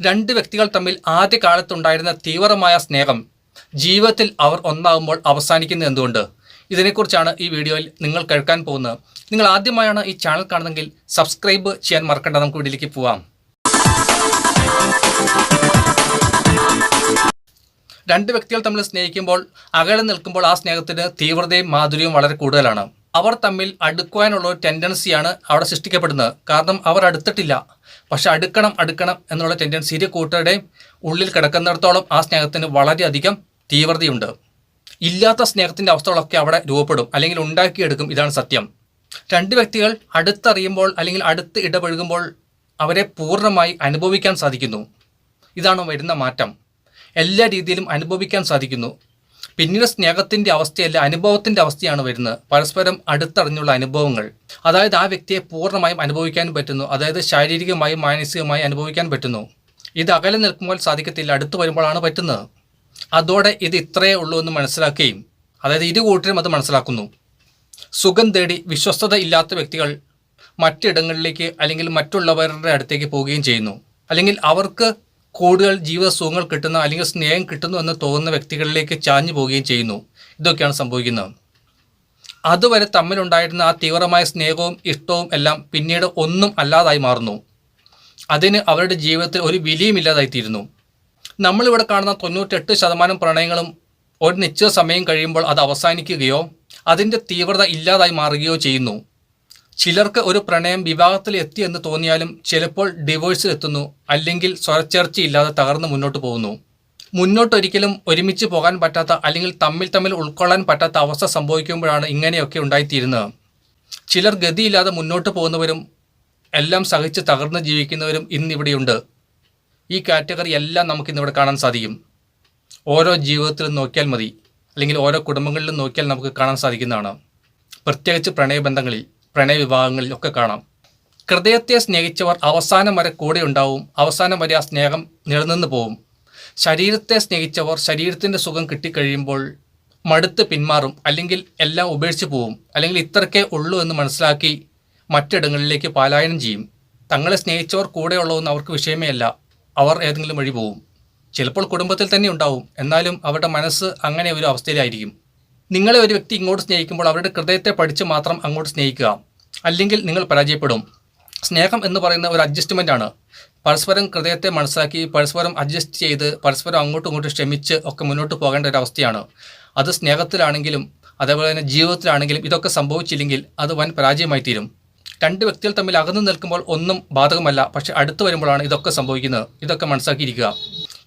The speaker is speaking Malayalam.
രണ്ട് വ്യക്തികൾ തമ്മിൽ ആദ്യ കാലത്തുണ്ടായിരുന്ന തീവ്രമായ സ്നേഹം ജീവിതത്തിൽ അവർ ഒന്നാകുമ്പോൾ അവസാനിക്കുന്നത് എന്തുകൊണ്ട്? ഇതിനെക്കുറിച്ചാണ് ഈ വീഡിയോയിൽ നിങ്ങൾ കേൾക്കാൻ പോകുന്നത്. നിങ്ങൾ ആദ്യമായാണ് ഈ ചാനൽ കാണുന്നതെങ്കിൽ സബ്സ്ക്രൈബ് ചെയ്യാൻ മറക്കണ്ട. നമുക്ക് വീട്ടിലേക്ക് പോവാം. രണ്ട് വ്യക്തികൾ തമ്മിൽ സ്നേഹിക്കുമ്പോൾ അകലെ നിൽക്കുമ്പോൾ ആ സ്നേഹത്തിന് തീവ്രതയും മാധുര്യവും വളരെ കൂടുതലാണ്. അവർ തമ്മിൽ അടുക്കുവാനുള്ള ഒരു ടെൻഡൻസിയാണ് അവിടെ സൃഷ്ടിക്കപ്പെടുന്നത്. കാരണം അവർ അടുത്തിട്ടില്ല. പക്ഷെ അടുക്കണം അടുക്കണം എന്നുള്ള ടെൻഡൻസി ഇരു കൂട്ടരുടെയും ഉള്ളിൽ കിടക്കുന്നിടത്തോളം ആ സ്നേഹത്തിന് വളരെയധികം തീവ്രതയുണ്ട്. ഇല്ലാത്ത സ്നേഹത്തിന്റെ അവസ്ഥകളൊക്കെ അവിടെ രൂപപ്പെടും അല്ലെങ്കിൽ ഉണ്ടാക്കിയെടുക്കും ഇതാണ് സത്യം. രണ്ട് വ്യക്തികൾ അടുത്തറിയുമ്പോൾ അല്ലെങ്കിൽ അടുത്ത് ഇടപഴകുമ്പോൾ അവരെ പൂർണമായി അനുഭവിക്കാൻ സാധിക്കുന്നു. ഇതാണ് വരുന്ന മാറ്റം. എല്ലാ രീതിയിലും അനുഭവിക്കാൻ സാധിക്കുന്നു. പിന്നീട് സ്നേഹത്തിന്റെ അവസ്ഥയല്ല അനുഭവത്തിന്റെ അവസ്ഥയാണ് വരുന്നത്. പരസ്പരം അടുത്തറിഞ്ഞുള്ള അനുഭവങ്ങൾ. അതായത് ആ വ്യക്തിയെ പൂർണമായും അനുഭവിക്കാൻ പറ്റുന്നു. അതായത് ശാരീരികമായും മാനസികമായും അനുഭവിക്കാൻ പറ്റുന്നു. ഇത് അകലെ നിൽക്കുമ്പോൾ സാധിക്കത്തില്ല. അടുത്ത് വരുമ്പോഴാണ് പറ്റുന്നത്. അതോടെ ഇത് ഇത്രയേ ഉള്ളൂ എന്ന് മനസ്സിലാക്കുകയും അതായത് ഇരു കൂട്ടരും അത് മനസ്സിലാക്കുന്നു. സുഖം തേടി വിശ്വസ്തത ഇല്ലാത്ത വ്യക്തികൾ മറ്റിടങ്ങളിലേക്ക് അല്ലെങ്കിൽ മറ്റുള്ളവരുടെ അടുത്തേക്ക് പോവുകയും ചെയ്യുന്നു. അല്ലെങ്കിൽ അവർക്ക് കൂടുതൽ ജീവിത സുഖങ്ങൾ കിട്ടുന്ന അല്ലെങ്കിൽ സ്നേഹം കിട്ടുന്നു എന്ന് തോന്നുന്ന വ്യക്തികളിലേക്ക് ചാഞ്ഞു പോവുകയും ചെയ്യുന്നു. ഇതൊക്കെയാണ് സംഭവിക്കുന്നത്. അതുവരെ തമ്മിലുണ്ടായിരുന്ന ആ തീവ്രമായ സ്നേഹവും ഇഷ്ടവും എല്ലാം പിന്നീട് ഒന്നും അല്ലാതായി മാറുന്നു. അതിന് അവരുടെ ജീവിതത്തിൽ ഒരു വിലയും ഇല്ലാതായിത്തീരുന്നു. നമ്മളിവിടെ കാണുന്ന തൊണ്ണൂറ്റെട്ട് ശതമാനം പ്രണയങ്ങളും ഒരു നിശ്ചിത സമയം കഴിയുമ്പോൾ അത് അവസാനിക്കുകയോ അതിന്റെ തീവ്രത ഇല്ലാതായി മാറുകയോ ചെയ്യുന്നു. ചിലർക്ക് ഒരു പ്രണയം വിവാഹത്തിൽ എത്തി എന്ന് തോന്നിയാലും ചിലപ്പോൾ ഡിവോഴ്സിൽ എത്തുന്നു അല്ലെങ്കിൽ സ്വരച്ചേർച്ചയില്ലാതെ തകർന്ന് മുന്നോട്ട് പോകുന്നു. മുന്നോട്ടൊരിക്കലും ഒരുമിച്ച് പോകാൻ പറ്റാത്ത അല്ലെങ്കിൽ തമ്മിൽ തമ്മിൽ ഉൾക്കൊള്ളാൻ പറ്റാത്ത അവസ്ഥ സംഭവിക്കുമ്പോഴാണ് ഇങ്ങനെയൊക്കെ ഉണ്ടായിത്തീരുന്നത്. ചിലർ ഗതിയില്ലാതെ മുന്നോട്ട് പോകുന്നവരും എല്ലാം സഹിച്ച് തകർന്ന് ജീവിക്കുന്നവരും ഇന്നിവിടെയുണ്ട്. ഈ കാറ്റഗറി എല്ലാം നമുക്കിന്നിവിടെ കാണാൻ സാധിക്കും. ഓരോ ജീവിതത്തിലും നോക്കിയാൽ മതി അല്ലെങ്കിൽ ഓരോ കുടുംബങ്ങളിലും നോക്കിയാൽ നമുക്ക് കാണാൻ സാധിക്കുന്നതാണ്. പ്രത്യേകിച്ച് പ്രണയബന്ധങ്ങളിൽ. പ്രണയവിവാഹങ്ങളിൽ ഒക്കെ കാണാം. ഹൃദയത്തെ സ്നേഹിച്ചവർ അവസാനം വരെ കൂടെ ഉണ്ടാവും അവസാനം വരെ ആ സ്നേഹം നിലനിന്ന് പോവും ശരീരത്തെ സ്നേഹിച്ചവർ ശരീരത്തിന്റെ സുഖം കിട്ടിക്കഴിയുമ്പോൾ മടുത്ത് പിന്മാറും അല്ലെങ്കിൽ എല്ലാം ഉപേക്ഷിച്ച് പോവും അല്ലെങ്കിൽ ഇത്രക്കേ ഉള്ളൂ എന്ന് മനസ്സിലാക്കി മറ്റിടങ്ങളിലേക്ക് പാലായനം ചെയ്യും. തങ്ങളെ സ്നേഹിച്ചവർ കൂടെയുള്ളതെന്ന് അവർക്ക് വിഷയമേ അല്ല. അവർ ഏതെങ്കിലും വഴി പോവും. ചിലപ്പോൾ കുടുംബത്തിൽ തന്നെ ഉണ്ടാവും. എന്നാലും അവരുടെ മനസ്സ് അങ്ങനെ ഒരു അവസ്ഥയിലായിരിക്കും. നിങ്ങളെ ഒരു വ്യക്തി ഇങ്ങോട്ട് സ്നേഹിക്കുമ്പോൾ അവരുടെ ഹൃദയത്തെ പഠിച്ച് മാത്രം അങ്ങോട്ട് സ്നേഹിക്കുക. അല്ലെങ്കിൽ നിങ്ങൾ പരാജയപ്പെടും. സ്നേഹം എന്ന് പറയുന്ന ഒരു അഡ്ജസ്റ്റ്മെന്റ് ആണ്. പരസ്പരം ഹൃദയത്തെ മനസ്സിലാക്കി പരസ്പരം അഡ്ജസ്റ്റ് ചെയ്ത് പരസ്പരം അങ്ങോട്ടും ഇങ്ങോട്ടും ക്ഷമിച്ച് ഒക്കെ മുന്നോട്ട് പോകേണ്ട ഒരു അവസ്ഥയാണ്. അത് സ്നേഹത്തിലാണെങ്കിലും അതേപോലെ തന്നെ ജീവിതത്തിലാണെങ്കിലും ഇതൊക്കെ സംഭവിച്ചില്ലെങ്കിൽ അത് വൻ പരാജയമായി തീരും. രണ്ട് വ്യക്തികൾ തമ്മിൽ അകന്നു നിൽക്കുമ്പോൾ ഒന്നും ബാധകമല്ല. പക്ഷെ അടുത്ത് വരുമ്പോഴാണ് ഇതൊക്കെ സംഭവിക്കുന്നത്. ഇതൊക്കെ മനസ്സിലാക്കിയിരിക്കുക.